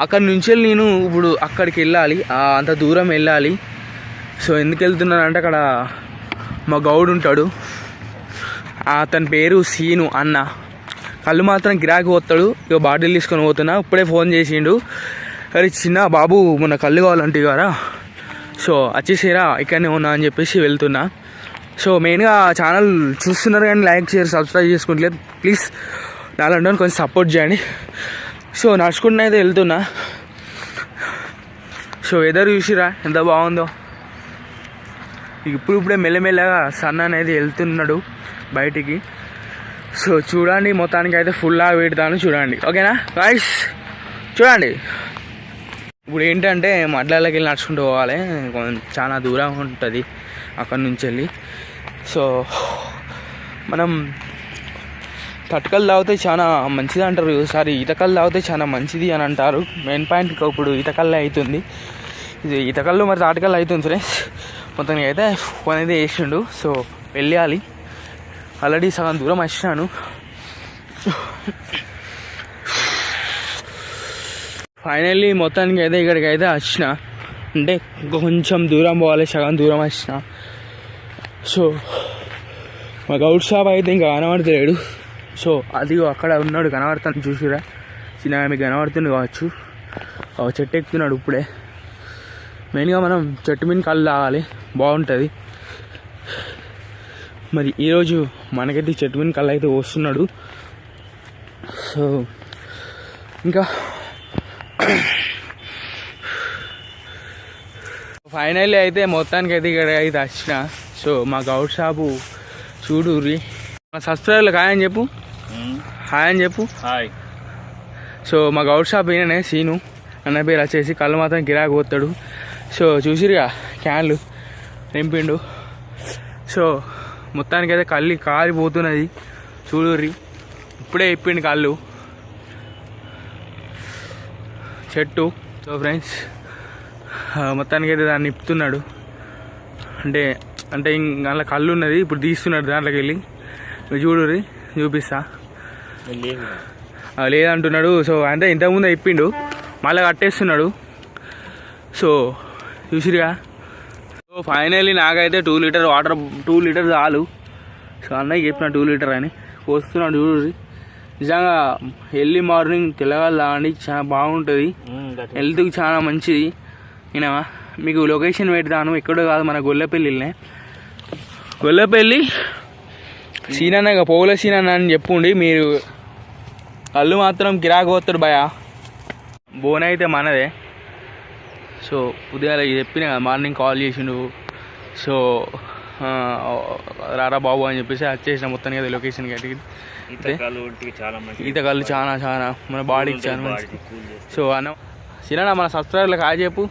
అక్కడి నుంచి నేను ఇప్పుడు అక్కడికి వెళ్ళాలి. అంత దూరం వెళ్ళాలి. సో ఎందుకు వెళ్తున్నాను అంటే అక్కడ మా గౌడ్ ఉంటాడు. అతని పేరు సీను అన్న. కళ్ళు మాత్రం గిరాకీ పోతాడు. ఇక బాటిల్ తీసుకొని పోతున్నా. ఇప్పుడే ఫోన్ చేసిండు. అరే చిన్న బాబు మొన్న కళ్ళు కావాలంటే కదా సో వచ్చేసారా ఇక్కడనే ఉన్నా అని చెప్పేసి వెళ్తున్నా. సో మెయిన్గా ఛానల్ చూస్తున్నారు కానీ లైక్ షేర్ సబ్స్క్రైబ్ చేసుకుంటలేదు ప్లీజ్ నాలంటే కొంచెం సపోర్ట్ చేయండి. సో నడుచుకుంటూ అయితే వెళ్తున్నా. సో వెదర్ చూసిరా ఎంత బాగుందో. ఇప్పుడు ఇప్పుడే మెల్లమెల్లగా సన్ అనేది వెళ్తున్నాడు బయటికి. సో చూడండి మొత్తానికి అయితే ఫుల్లా పెడతాను చూడండి. ఓకేనా? రైస్ చూడండి. ఇప్పుడు ఏంటంటే మడ్లలోకి వెళ్ళి నడుచుకుంటూ పోవాలి. కొంచెం చాలా దూరం ఉంటుంది అక్కడి నుంచి వెళ్ళి. సో మనం తట్కలు తాగితే చాలా మంచిది అంటారు. సారీ ఈతకల్లు తాగితే చాలా మంచిది అని అంటారు. మెయిన్ పాయింట్ ఇప్పుడు ఈతకల్లో అవుతుంది. ఇది ఈతకల్లు మరి తాటకల్లో అవుతుంది ఫ్రెండ్స్. మొత్తానికి అయితే ఫోన్ అయితే వేసిండు సో వెళ్ళాలి. ఆల్రెడీ సగం దూరం వచ్చినాను. ఫైనల్లీ మొత్తానికి అయితే ఇక్కడికి అయితే వచ్చిన. అంటే కొంచెం దూరం పోవాలి సగం దూరం వచ్చిన. సో మా గౌడ్ షాప్ అయితే ఇంకా కనబడతలేడు. సో అది అక్కడ ఉన్నాడు కనబడతాను చూసిరా? చిన్న మీకు కనబడుతుంది కావచ్చు. చెట్టు ఎక్కుతున్నాడు ఇప్పుడే. మెయిన్గా మనం చెట్టు మీద కళ్ళు తాగాలి. బాగుంటుంది. మరి ఈరోజు మనకైతే చెట్టు మీద కళ్ళు అయితే వస్తున్నాడు సో ఇంకా ఫైనల్లీ అయితే మొత్తానికి అయితే ఇక్కడ అయితే వచ్చిన. సో మా గౌడ్ షాపు చూడు మా సబ్స్క్రైబర్లు కాయని చెప్పు. హాయ్ అని చెప్పు. హాయ్. సో మా గౌడ్ షాప్ ఈయననే సీను. అన్న పేరు వచ్చేసి కళ్ళు మాత్రం గిరాకు పోతాడు. సో చూసిరుగా క్యాన్లు నింపిండు సో మొత్తానికి అయితే కళ్ళు కారిపోతున్నది. చూడుర్రి. ఇప్పుడే ఇప్పిండు కళ్ళు. చెట్టు. సో ఫ్రెండ్స్ మొత్తానికి అయితే దాన్ని ఇప్పుతున్నాడు అంటే అంటే ఇంక కళ్ళు ఉన్నది ఇప్పుడు తీస్తున్నాడు దాంట్లోకి వెళ్ళి. చూడుర్రి చూపిస్తా. లేదంటున్నాడు. సో అంటే ఇంతకుముందు ఇప్పిండు మళ్ళీ కట్టేస్తున్నాడు. సో చూసిరుగా సో ఫైనల్లీ నాకైతే two litre water two litre చాలు. సో అన్నయ్య చెప్పిన టూ లీటర్ అని. వస్తున్నాడు చూడు. నిజంగా ఎర్లీ మార్నింగ్ తెల్లగాలు అని చాలా బాగుంటుంది. హెల్త్కి చాలా మంచిది. నేను మీకు లొకేషన్ పెడతాను. ఎక్కడో కాదు మన గొల్లపల్లినే గొల్లపల్లి సీనన్న ఇక పోల సీనన్న అని చెప్పుండి మీరు కళ్ళు మాత్రం గిరాకు పోతాడు భయ బోన్ అయితే మనదే. సో ఉదయాల చెప్పిన కదా, మార్నింగ్ కాల్ చేసిండు. సో ఆ, రారా బాబు అని చెప్పేసి వచ్చేసిన మొత్తానికి అది లొకేషన్కి మంచి ఈత కళ్ళు చాలా చాలా మన బాడీకి చాలా సో అన్న సినా మన సబ్స్క్రైబర్లకు హాయ్ చెప్పు.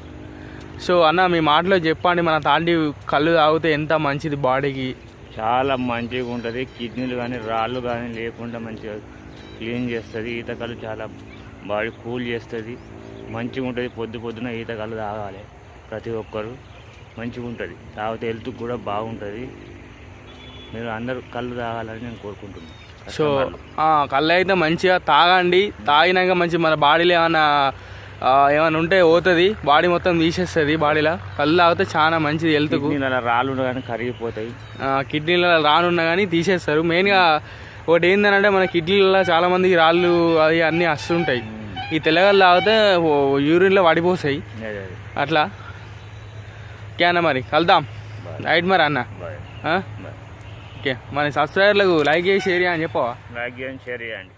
సో అన్న మీ మాటలో చెప్పండి మన తాండి కళ్ళు తాగితే ఎంత మంచిది బాడీకి. చాలా మంచిగా ఉంటుంది. కిడ్నీలు కానీ రాళ్ళు కానీ లేకుండా మంచిగా క్లీన్ చేస్తుంది. ఈతకాలు చాలా బాడీ కూల్ చేస్తుంది. మంచిగా ఉంటుంది. పొద్దు పొద్దున ఈతకాలు తాగాలి ప్రతి ఒక్కరు. మంచిగా ఉంటుంది. తాగితే హెల్త్ కూడా బాగుంటుంది. మీరు అందరూ కళ్ళు తాగాలని నేను కోరుకుంటున్నాను సో కళ్ళు అయితే మంచిగా తాగండి. తాగినాక మంచి మన బాడీలో ఏమైనా ఏమైనా ఉంటే పోతుంది బాడీ మొత్తం తీసేస్తుంది బాడీలో. కళ్ళు తాగితే చాలా మంచిది హెల్త్కు రాళ్ళు కానీ కరిగిపోతాయి. కిడ్నీలలో రానున్నా కానీ తీసేస్తారు. మెయిన్గా ఒకటి ఏంటంటే మన కిడ్నీలలో చాలా మందికి రాళ్ళు అవి అన్నీ వస్తుంటాయి ఈ తెల్లగల్లు తాగితే యూరిన్లో పడిపోతాయి అట్లా. ఓకే అన్న మరి కలుద్దాం. రైట్ మరి అన్న. ఓకే మన సబ్స్క్రైబర్లకు లైక్ చేసి షేర్ అని చెప్పవా? లైక్ చేయండి షేర్ చేయండి.